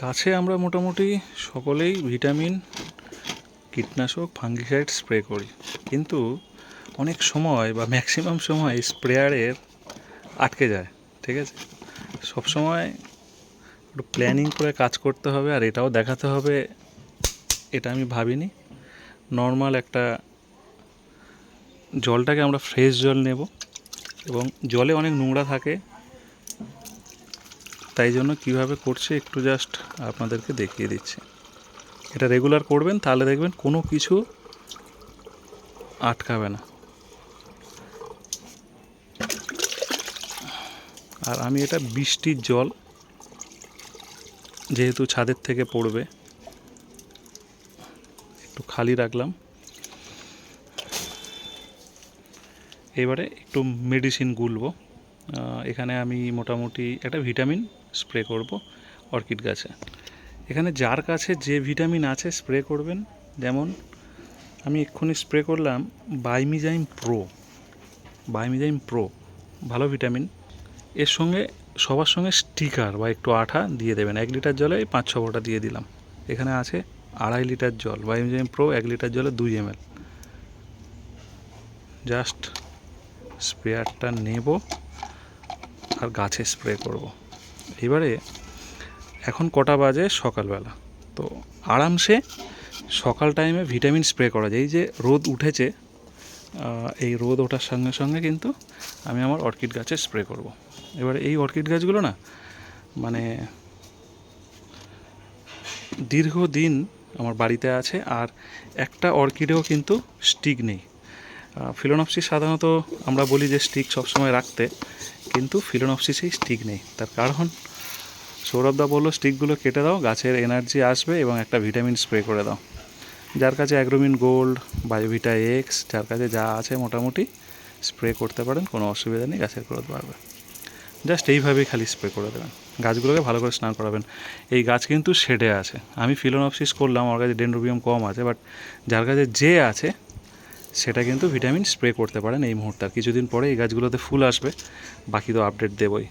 গাছে আমরা মোটামুটি সকলেই ভিটামিন, কীটনাশক, ফাঙ্গিসাইড স্প্রে করি। কিন্তু অনেক সময় বা ম্যাক্সিমাম সময় স্প্রেয়ারের আটকে যায়, ঠিক আছে? সব সময় একটু প্ল্যানিং করে কাজ করতে হবে আর এটাও দেখাতে হবে, এটা আমি ভাবিনি। নর্মাল একটা জলটাকে আমরা ফ্রেশ জল নেব এবং জলে অনেক নোংরা থাকে তাই জন্য কীভাবে করছে একটু জাস্ট আপনাদেরকে দেখিয়ে দিচ্ছি। এটা রেগুলার করবেন, তাহলে দেখবেন কোনো কিছু আটকাবে না। আর আমি এটা বৃষ্টির জল, যেহেতু ছাদের থেকে পড়বে, একটু খালি রাখলাম। এবারে একটু মেডিসিন গুলবো। এখানে আমি মোটামুটি একটা ভিটামিন স্প্রে করব অর্কিড গাছে। এখানে যার কাছে যে ভিটামিন আছে স্প্রে করবেন। যেমন আমি এক্ষুনি স্প্রে করলাম বাইমিজাইম প্রো। বাইমিজাইম প্রো, ভালো ভিটামিন। এর সঙ্গে, সবার সঙ্গে স্টিকার বা একটু আঠা দিয়ে দেবেন। এক লিটার জলে পাঁচ, ছ ফোঁটা দিয়ে দিলাম। এখানে আছে আড়াই লিটার জল, বাইমিজাইম প্রো এক লিটার জলে দুই এম জাস্ট স্প্রেয়ারটা নেব আর গাছে স্প্রে করব। এবারে এখন কটা বাজে সকালবেলা। তো আরামসে সকাল টাইমে ভিটামিন স্প্রে করা যায়। এই যে রোদ উঠেছে এই রোদ ওঠার সঙ্গে সঙ্গে কিন্তু আমি আমার অর্কিড গাছে স্প্রে করব। এবারে এই অর্কিড গাছগুলো না মানে দীর্ঘদিন আমার বাড়িতে আছে আর একটা অর্কিডেও কিন্তু স্টিক নেই। ফিলোনপসিস সাধারণত আমরা বলি যে স্টিক সবসময় রাখতে, কিন্তু ফিলোনপসিসেই স্টিক নেই। তার কারণ সৌরভদা বলল, স্টিকগুলো কেটে দাও, গাছের এনার্জি আসবে এবং একটা ভিটামিন স্প্রে করে দাও। যার কাছে অ্যাগ্রোমিন গোল্ড, বায়োভিটা এক্স যার কাছে যা আছে মোটামুটি স্প্রে করতে পারেন, কোনো অসুবিধা নেই, গাছের গ্রোথ বাড়বে। জাস্ট এইভাবেই খালি স্প্রে করে দেবেন। গাছগুলোকে ভালো করে স্নান করাবেন। এই গাছ কিন্তু শেডে আছে। আমি ফিলোনপসিস করলাম, আমার কাছে ডেন্ড্রোবিয়াম কম আছে, বাট যার কাছে যে আছে, সেটা কিন্তু ভিটামিন স্প্রে করতে পারেন এই মুহূর্তে। আর কিছুদিন পরে এই গাছগুলোতে ফুল আসবে, বাকি তো আপডেট দেবই।